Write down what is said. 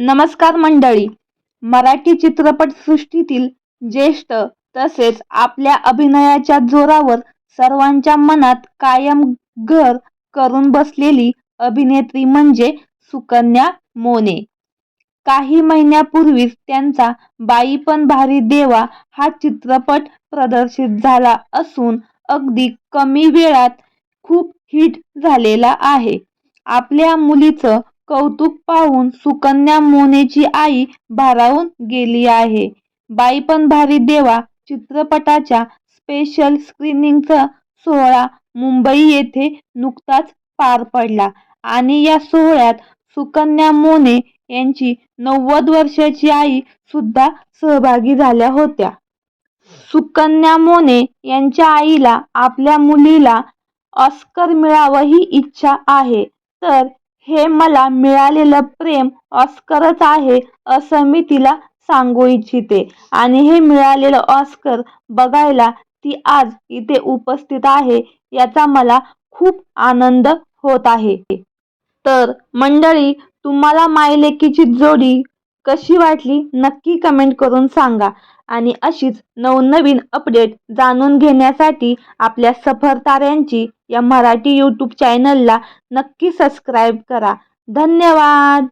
नमस्कार मंडळी. मराठी चित्रपटसृष्टीतील ज्येष्ठ तसेच आपल्या अभिनयाच्या जोरावर सर्वांच्या मनात कायम घर करून बसलेली अभिनेत्री म्हणजे सुकन्या मोने. काही महिन्यापूर्वीच त्यांचा बाई पण भारी देवा हा चित्रपट प्रदर्शित झाला असून अगदी कमी वेळात खूप हिट झालेला आहे. आपल्या मुलीचं कौतुक पाहून सुकन्या मोनेची आई भारावून गेली आहे. बाई पण भारी देवा चित्रपटाच्या स्पेशल स्क्रीनिंगचा सोहळा मुंबई येथे नुकताच पार पडला आणि या सोहळ्यात सुकन्या मोने यांची नव्वद वर्षाची आई सुद्धा सहभागी झाल्या होत्या. सुकन्या मोने यांच्या आईला आपल्या मुलीला ऑस्कर मिळावं ही इच्छा आहे. तर हे मला मिळालेलं प्रेम ऑस्करच आहे असं मी तिला सांगू इच्छिते. आणि हे मिळालेलं ऑस्कर बघायला ती आज इथे उपस्थित आहे याचा मला खूप आनंद होत आहे. तर मंडळी तुम्हाला मायलेकीची जोडी कशी वाटली नक्की कमेंट करून सांगा. आणि अशीच नवनवीन अपडेट जाणून घेण्यासाठी आपल्या सफरताऱ्यांची या मराठी यूट्यूब चॅनलला नक्की सबस्क्राईब करा. धन्यवाद!